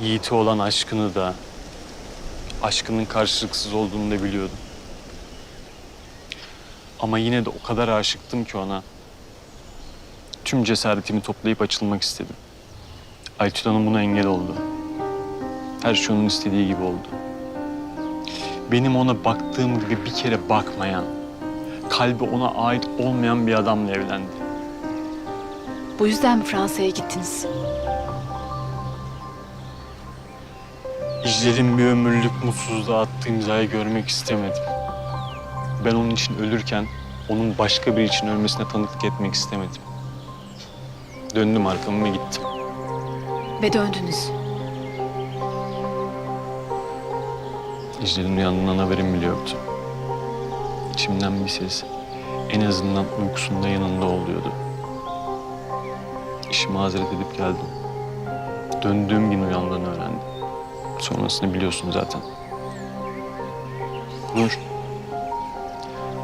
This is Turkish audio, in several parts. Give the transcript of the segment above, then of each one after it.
Yiğit'e olan aşkını da, aşkının karşılıksız olduğunu da biliyordum. Ama yine de o kadar aşıktım ki ona. Tüm cesaretimi toplayıp açılmak istedim. Aytül Hanım buna engel oldu. Her şey onun istediği gibi oldu. Benim ona baktığım gibi bir kere bakmayan, kalbi ona ait olmayan bir adamla evlendi. Bu yüzden mi Fransa'ya gittiniz? İclal'in bir ömürlük mutsuzluğa attığı imzayı görmek istemedim. Ben onun için ölürken onun başka biri için ölmesine tanıklık etmek istemedim. Döndüm arkamı ve gittim. Ve döndünüz. İclal'in uyandığından haberim bile yoktu. İçimden bir ses en azından uykusunda yanında oluyordu. İşi mazeret edip geldim. Döndüğüm gün uyandığını öğrendim. Sonrasını biliyorsun zaten. Nur.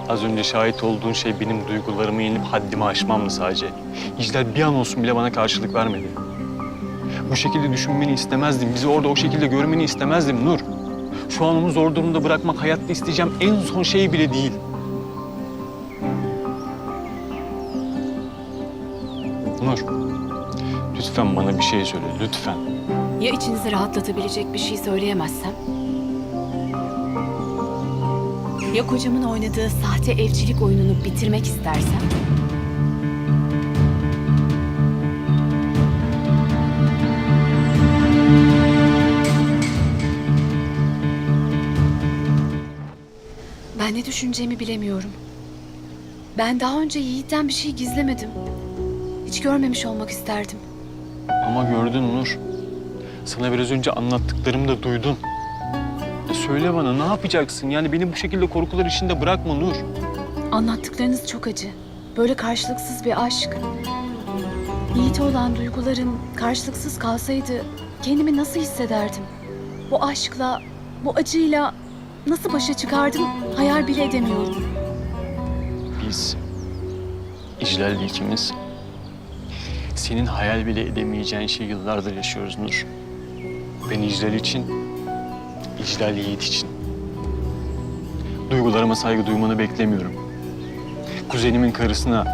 Az önce şahit olduğun şey benim duygularımı yenip haddimi aşmam mı sadece? İclal bir an olsun bile bana karşılık vermedi. Bu şekilde düşünmeni istemezdim. Bizi orada o şekilde görmeni istemezdim Nur. Şu an onu zor durumda bırakmak hayatta isteyeceğim en son şey bile değil. Nur, lütfen bana bir şey söyle, lütfen. Ya içinizi rahatlatabilecek bir şey söyleyemezsem? Ya kocamın oynadığı sahte evcilik oyununu bitirmek istersem? Ben ne düşüneceğimi bilemiyorum. Ben daha önce Yiğit'ten bir şey gizlemedim. Hiç görmemiş olmak isterdim. Ama gördün Nur. Sana biraz önce anlattıklarımı da duydun. E söyle bana ne yapacaksın? Yani beni bu şekilde korkular içinde bırakma Nur. Anlattıklarınız çok acı. Böyle karşılıksız bir aşk. Yiğit'e olan duygularım karşılıksız kalsaydı kendimi nasıl hissederdim? Bu aşkla, bu acıyla nasıl başa çıkardım hayal bile edemiyorum. Biz, İclal'le ikimiz, senin hayal bile edemeyeceğin şey yıllardır yaşıyoruz Nur. Ben İclal için, İclal Yiğit için. Duygularıma saygı duymanı beklemiyorum. Kuzenimin karısına,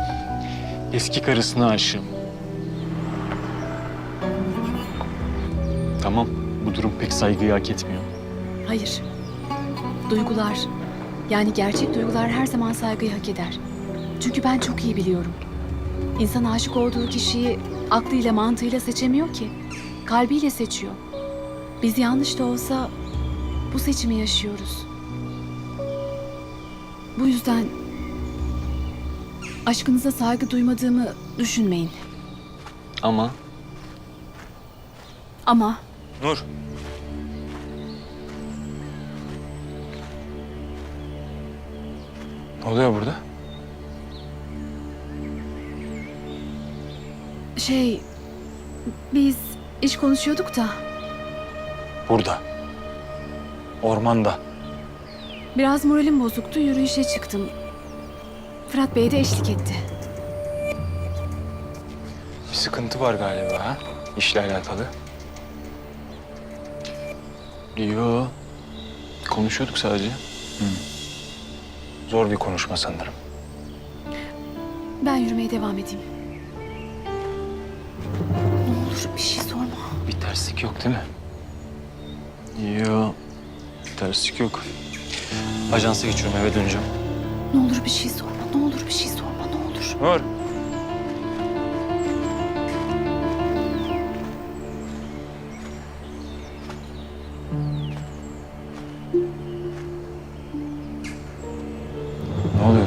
eski karısına aşığım. Tamam, bu durum pek saygıyı hak etmiyor. Hayır. Duygular, yani gerçek duygular her zaman saygıyı hak eder. Çünkü ben çok iyi biliyorum. İnsan aşık olduğu kişiyi aklıyla mantığıyla seçemiyor ki. Kalbiyle seçiyor. Biz yanlış da olsa bu seçimi yaşıyoruz. Bu yüzden aşkınıza saygı duymadığımı düşünmeyin. Ama Ama Nur. Ne oluyor burada? şey biz iş konuşuyorduk da Burada. Ormanda. biraz moralim bozuktu yürüyüşe çıktım. Fırat Bey de eşlik etti. Bir sıkıntı var galiba ha? İşle alakalı. Yo. Konuşuyorduk sadece. Zor bir konuşma sanırım. Ben yürümeye devam edeyim. Ne olur bir şey sorma. Bir terslik yok değil mi? Yo, terslik yok. Ajansa geçiyorum, eve döneceğim. Ne olur bir şey sorma, ne olur bir şey sorma, ne olur. Nur. Ne oluyor?